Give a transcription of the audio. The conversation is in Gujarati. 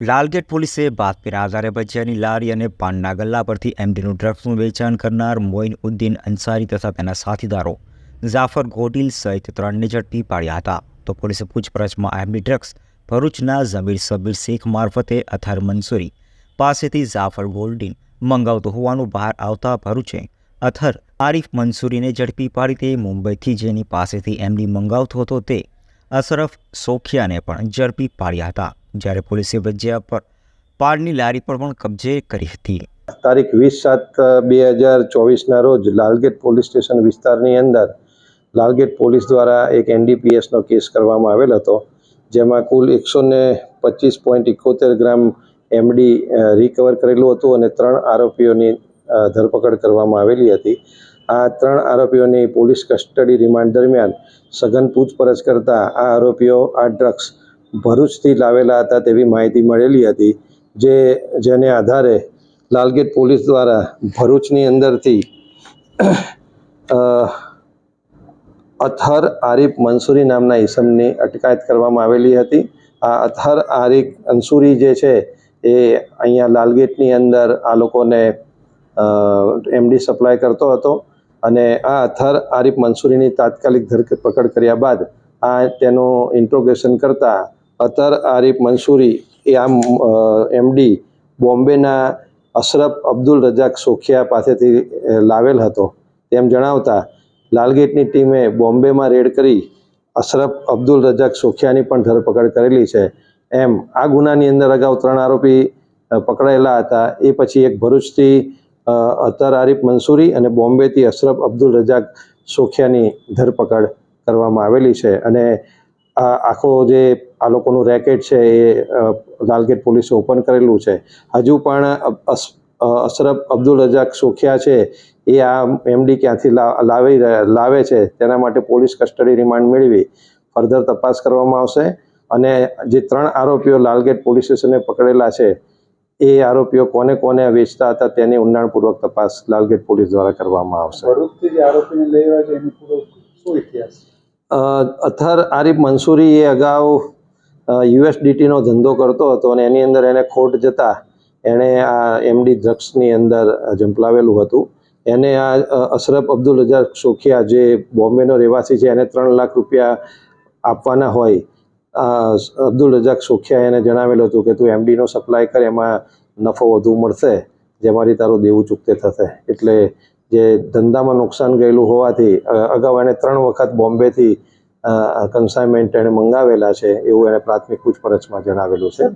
લાલગેટ પોલીસે બાતમીના આધારે ભજીયાની લારી અને પાનના ગલ્લા પરથી એમડીનું ડ્રગ્સનું વેચાણ કરનાર મોઇન ઉદ્દીન અંસારી તથા તેના સાથીદારો જાફર ગોડિલ સહિત ત્રણને ઝડપી પાડ્યા હતા. તો પોલીસે પૂછપરછમાં એમડી ડ્રગ્સ ભરૂચના જમીર સબીર શેખ મારફતે અથર મંસૂરી પાસેથી જાફર ગોલ્ડિન મંગાવતો હોવાનું બહાર આવતા ભરૂચે અથર આરિફ મંસૂરીને ઝડપી પાડી તે મુંબઈથી જેની પાસેથી એમડી મંગાવતો હતો તે અશરફ સોખિયાને પણ ઝડપી પાડ્યા હતા, જ્યારે પોલીસે વજ્યા પર પાડની લારી પર પણ કબજે કરી હતી. તારીખ વીસ સાત, બે હજાર ચોવીસના રોજ લાલગેટ પોલીસ સ્ટેશન વિસ્તારની અંદર લાલગેટ પોલીસ દ્વારા એક એનડીપીએસનો કેસ કરવામાં આવેલ હતો, જેમાં કુલ એકસો ને પચીસ પોઈન્ટ એકોતેર ગ્રામ એમડી રિકવર કરેલું હતું અને ત્રણ આરોપીઓની ધરપકડ કરવામાં આવેલી હતી. આ ત્રણ આરોપીઓની પોલીસ કસ્ટડી રિમાન્ડ દરમિયાન સઘન પૂછપરછ કરતા આ આરોપીઓ આ ડ્રગ્સ ભરૂચથી લાવેલા હતા તેવી માહિતી મળેલી હતી, જે, જેને આધારે લાલગેટ પોલીસ દ્વારા ભરૂચની અંદરથી અથર આરિફ મંસૂરી નામના ઈસમની અટકાયત કરવામાં આવેલી હતી. આ અથર આરિફ અંસુરી જે છે, એ અહીંયા લાલગેટની અંદર આ લોકોને એમડી સપ્લાય કરતો હતો. અને આ અથર આરિફ મંસૂરીની તાત્કાલિક ધરપકડ કર્યા બાદ આ તેનું ઇન્ટ્રોગેશન કરતા અથર આરિફ મંસૂરી એ આમ એમડી બોમ્બેના અશરફ અબ્દુલ રજાક સોખિયા પાસેથી લાવેલ હતો. તેમ જણાવતા લાલગેટની ટીમે બોમ્બેમાં રેડ કરી અશરફ અબ્દુલ રજાક સોખિયાની પણ ધરપકડ કરેલી છે. એમ આ ગુનાની અંદર અગાઉ ત્રણ આરોપી પકડાયેલા હતા. એ પછી એક ભરૂચથી અતર આરિફ મંસૂરી અને બોમ્બેથી અશરફ અબ્દુલ રજાક સોખિયાની ધરપકડ કરવામાં આવેલી છે. અને આ આખો જે આ લોકોનું રેકેટ છે એ લાલગેટ પોલીસે ઓપન કરેલું છે. હજુ પણ અશરફ અબ્દુલ રજાક સોખિયા છે એ આ એમડી ક્યાંથી લાવી લાવે છે તેના માટે પોલીસ કસ્ટડી રિમાન્ડ મેળવી. ફર્ધર તપાસ કરવામાં આવશે. અને જે ત્રણ આરોપીઓ લાલગેટ પોલીસ સ્ટેશને પકડેલા છે એ આરોપીઓ કોને કોને વેચતા હતા તેની ઊંડાણપૂર્વક તપાસ લાલગેટ પોલીસ દ્વારા કરવામાં આવશે. અથર આરીફ મંસૂરી એ અગાઉ યુએસડીટીનો ધંધો કરતો હતો અને એની અંદર એને ખોટ જતા એણે આ એમડી ડ્રગ્સની અંદર ઝંપલાવેલું હતું. એને આ અશરફ અબ્દુલ રજાક સોખિયા જે બોમ્બેનો રહેવાસી છે એને ત્રણ લાખ રૂપિયા આપવાના હોય અબ્દુલ રજાક સોખિયા એને જણાવેલું હતું કે તું એમડીનો સપ્લાય કર, એમાં નફો વધુ મળશે જેમાંથી તારું દેવું ચૂકતે થશે. એટલે જે ધંધામાં નુકસાન ગયેલું હોવાથી અગાઉ એણે ત્રણ વખત બોમ્બેથી કન્સાઇનમેન્ટ એણે મંગાવેલા છે, એવું એણે પ્રાથમિક પૂછપરછમાં જણાવેલું છે.